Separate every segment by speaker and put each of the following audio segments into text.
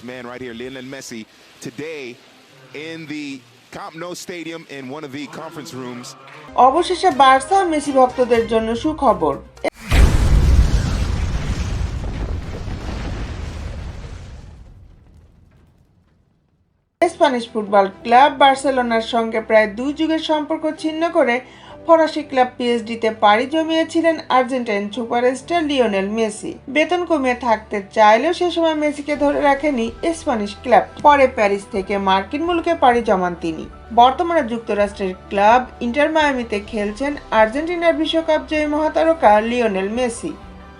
Speaker 1: man right here, Lionel Messi, today in the Camp Nou Stadium in one of the conference rooms.
Speaker 2: অবশেষে Barca Messi ভক্তদের জন্য সুখবর Spanish football club বার্সেলোনার সঙ্গে প্রায় দুই যুগের সম্পর্ক ছিন্ন করে ফরাসি ক্লাব পিএসডিতে পাড়ি জমিয়েছিলেন আর্জেন্টাইন সুপারস্টার লিওনেল মেসি। বেতন কমিয়ে থাকতে চাইলেও সে সময় মেসিকে ধরে রাখেনি স্প্যানিশ ক্লাব। পরে প্যারিস থেকে মার্কিন মুলুকে পাড়ি জমান তিনি। বর্তমানে যুক্তরাষ্ট্রের ক্লাব ইন্টার মায়ামিতে খেলছেন আর্জেন্টিনার বিশ্বকাপ জয়ী মহাতারকা লিওনেল মেসি।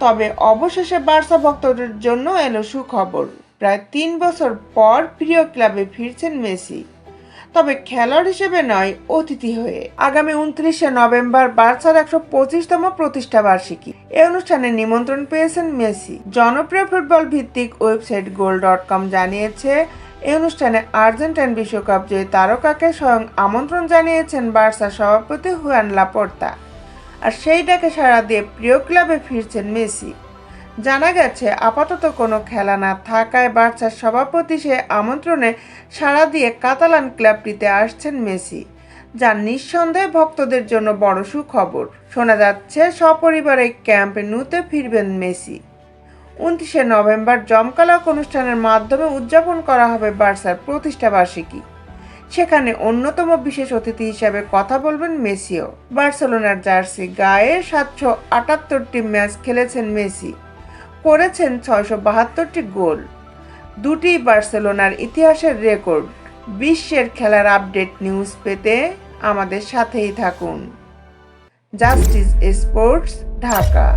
Speaker 2: তবে অবশেষে বার্সা ভক্তদের জন্য এলো সুখবর। প্রায় তিন বছর পর প্রিয় ক্লাবে ফিরছেন মেসি। তবে খেলোয়াড় হিসেবে নয়, অতিথি হয়ে। আগামী উনত্রিশে নভেম্বর বার্সার একশো পঁচিশতম প্রতিষ্ঠা বার্ষিকী। এই অনুষ্ঠানে নিমন্ত্রণ পেয়েছেন মেসি। জনপ্রিয় ফুটবল ভিত্তিক ওয়েবসাইট গোল ডট কম জানিয়েছে এই অনুষ্ঠানে আর্জেন্টাইন বিশ্বকাপ জয়ী তারকাকে স্বয়ং আমন্ত্রণ জানিয়েছেন বার্সা সভাপতি হুয়ান লাপোর্তা। আর সেই ডাকে সাড়া দিয়ে প্রিয় ক্লাবে ফিরছেন মেসি। জানা গেছে, আপাতত কোনো খেলা না থাকায় বার্সার সভাপতি সে আমন্ত্রণে সাড়া দিয়ে কাতালান ক্লাবটিতে আসছেন মেসি। যা নিঃসন্দেহে ভক্তদের জন্য বড় সুখবর। শোনা যাচ্ছে, সপরিবারে ক্যাম্পে নুতে ফিরবেন মেসি। উনত্রিশে নভেম্বর জমকালক অনুষ্ঠানের মাধ্যমে উদযাপন করা হবে বার্সার প্রতিষ্ঠাবার্ষিকী সেখানে অন্যতম বিশেষ অতিথি হিসাবে কথা বলবেন মেসিও। বার্সেলোনার জার্সি গায়ে সাতশো আটাত্তরটি ম্যাচ খেলেছেন মেসি। করেছেন ছয়শো বাহাত্তরটি গোল। দুটি বার্সেলোনার ইতিহাসের রেকর্ড। বিশ্বের খেলার আপডেট নিউজ পেতে আমাদের সাথেই থাকুন। Justice sports Dhaka.